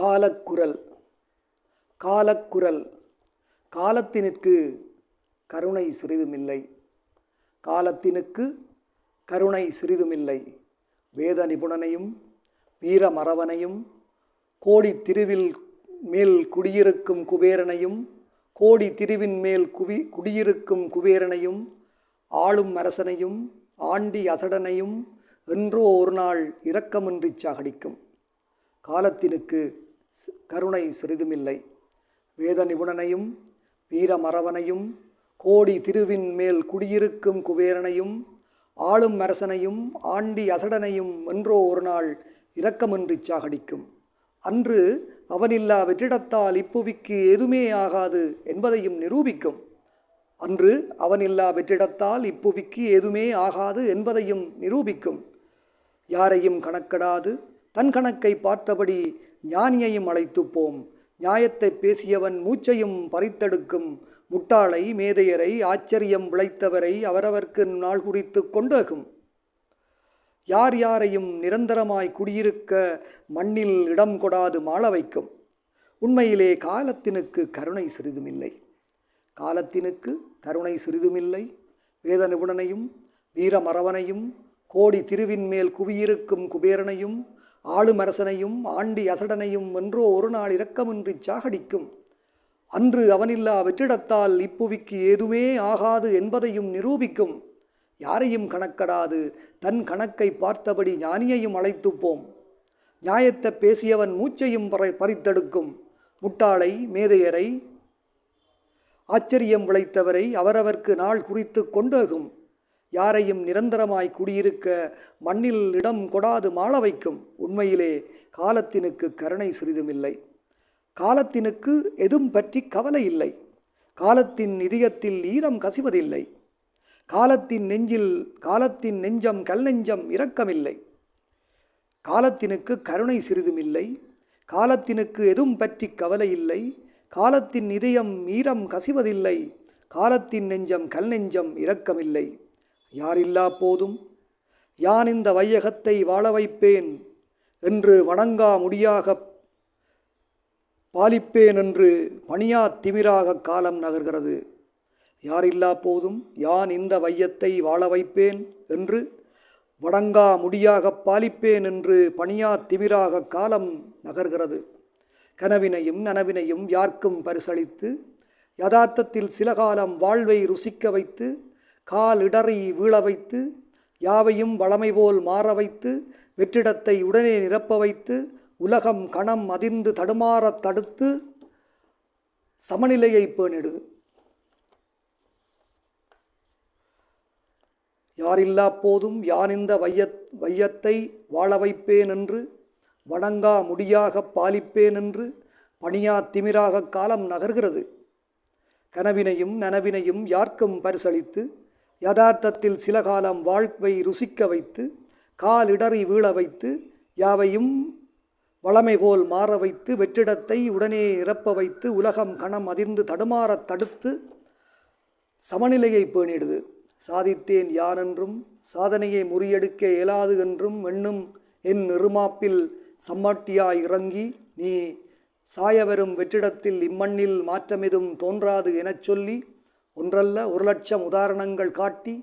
காலக்குரல். காலக்குரல். காலத்தினுக்கு கருணை சிறிதுமில்லை. காலத்தினுக்கு கருணை சிறிதுமில்லை. வேத நிபுணனையும் வீரமறவனையும் கோடி திருவில் மேல் குடியிருக்கும் குபேரனையும் கோடி திருவின் மேல் குவி குடியிருக்கும் குபேரனையும் ஆளும் அரசனையும் ஆண்டி அசடனையும் என்றோ ஒரு நாள் இரக்கமின்றி சாகடிக்கும். காலத்தினுக்கு கருணை சிறிதுமில்லை. வேத நிபுணனையும் வீரமறவனையும் கோடி திருவின் மேல் குடியிருக்கும் குபேரனையும் ஆளும் அரசனையும் ஆண்டி அசடனையும் என்றோ ஒரு நாள் இரக்கமின்றி சாகடிக்கும். அன்று அவனில்லா வெற்றிடத்தால் இப்புவிக்கு எதுவுமே ஆகாது என்பதையும் நிரூபிக்கும். அன்று அவனில்லா வெற்றிடத்தால் இப்புவிக்கு எதுவுமே ஆகாது என்பதையும் நிரூபிக்கும். யாரையும் கணக்கிடாது தன் கணக்கை பார்த்தபடி ஞானியையும் அழைத்துப்போம். நியாயத்தை பேசியவன் மூச்சையும் பறித்தெடுக்கும். முட்டாளை மேதையரை ஆச்சரியம் விளைத்தவரை அவரவர்க்கு நாள் குறித்து கொண்டகும். யார் யாரையும் நிரந்தரமாய் குடியிருக்க மண்ணில் இடம் கொடாது மாள வைக்கும். உண்மையிலே காலத்தினுக்கு கருணை சிறிதுமில்லை. காலத்தினுக்கு கருணை சிறிதுமில்லை. வேத நிபுணனையும் வீரமறவனையும் கோடி திருவின் மேல் குவியிருக்கும் குபேரனையும் ஆளுமரசனையும் ஆண்டி அசடனையும் என்றோ ஒரு நாள் இரக்கமின்றி சாகடிக்கும். அன்று அவனில்லா வெற்றிடத்தால் இப்புவிக்கு ஏதுமே ஆகாது என்பதையும் நிரூபிக்கும். யாரையும் கணக்கடாது தன் கணக்கை பார்த்தபடி ஞானியையும் அழைத்துப்போம். நியாயத்தை பேசியவன் மூச்சையும் பறை பறித்தெடுக்கும். முட்டாளை மேதையரை ஆச்சரியம் விளைத்தவரை அவரவர்க்கு நாள் குறித்து கொண்டோகும். யாரையும் நிரந்தரமாய் குடியிருக்க மண்ணில் இடம் கொடாது மாள வைக்கும். உண்மையிலே காலத்தினுக்கு கருணை சிறிதுமில்லை. காலத்தினுக்கு எதும் பற்றி கவலை இல்லை. காலத்தின் இதயத்தில் ஈரம் கசிவதில்லை. காலத்தின் நெஞ்சில் காலத்தின் நெஞ்சம் கல் நெஞ்சம் இரக்கமில்லை. காலத்தினுக்கு கருணை சிறிதுமில்லை. காலத்தினுக்கு எதுவும் பற்றி கவலை இல்லை. காலத்தின் இதயம் ஈரம் கசிவதில்லை. காலத்தின் நெஞ்சம் கல் நெஞ்சம் இரக்கமில்லை. யாரில்லா போதும்? யான் இந்த வையகத்தை வாழ வைப்பேன் என்று வணங்கா முடியாக பாலிப்பேன் என்று பணியா திமிராக காலம் நகர்கிறது. யாரில்லா போதும்? யான் இந்த வையத்தை வாழ வைப்பேன் என்று வணங்கா முடியாக பாலிப்பேன் என்று பணியா திமிராக காலம் நகர்கிறது. கனவினையும் நனவினையும் யார்க்கும் பரிசளித்து யதார்த்தத்தில் சில காலம் வாழ்வை ருசிக்க வைத்து கால் இடறி வீழ வைத்து யாவையும் வளமை போல் மாற வைத்து வெற்றிடத்தை உடனே நிரப்ப வைத்து உலகம் கணம் அதிர்ந்து தடுமாறத் தடுத்து சமநிலையை பேணிடு. யாரில்லா போதும் யானிந்த இந்த வையத் வையத்தை வாழ வைப்பேன் என்று வணங்கா முடியாக பாலிப்பேன் என்று பணியா திமிராக காலம் நகர்கிறது. கனவினையும் நனவினையும் யார்க்கும் பரிசளித்து யதார்த்தத்தில் சில காலம் வாழ்வை ருசிக்க வைத்து காலிடறி வீழ வைத்து யாவையும் வளமை போல் மாற வைத்து வெற்றிடத்தை உடனே நிரப்ப வைத்து உலகம் கணம் அதிர்ந்து தடுமாறத் தடுத்து சமநிலையை பேணிடுது. சாதித்தேன் யானென்றும் சாதனையை முறியெடுக்க இயலாது என்றும் எண்ணும் என் நிறுமாப்பில் சம்மாட்டியாய் இறங்கி நீ சாயவரும் வெற்றிடத்தில் இம்மண்ணில் மாற்றமெதும் தோன்றாது எனச் சொல்லி ஒன்றல்ல ஒரு லட்சம் உதாரணங்கள் காட்டி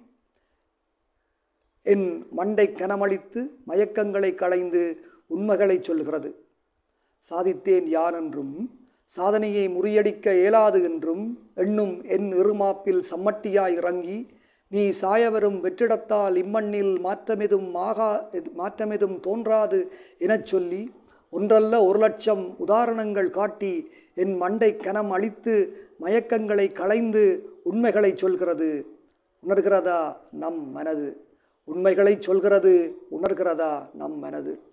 என் மண்டை கனமளித்து மயக்கங்களை களைந்து உண்மைகளை சொல்கிறது சாதித்தேன் யான் என்றும் சாதனையை முறியடிக்க இயலாது என்றும் எண்ணும் என் இருமாப்பில் சம்மட்டியாய் இறங்கி நீ சாயவரும் வெற்றிடத்தால் இம்மண்ணில் மாற்றமெதும் ஆகா மாற்றமெதும் தோன்றாது எனச் சொல்லி ஒன்றல்ல ஒரு லட்சம் உதாரணங்கள் காட்டி என் மண்டை கனம் அழித்து மயக்கங்களை களைந்து உண்மைகளை சொல்கிறது உணர்கிறதா நம் மனது? உண்மைகளை சொல்கிறது உணர்கிறதா நம் மனது?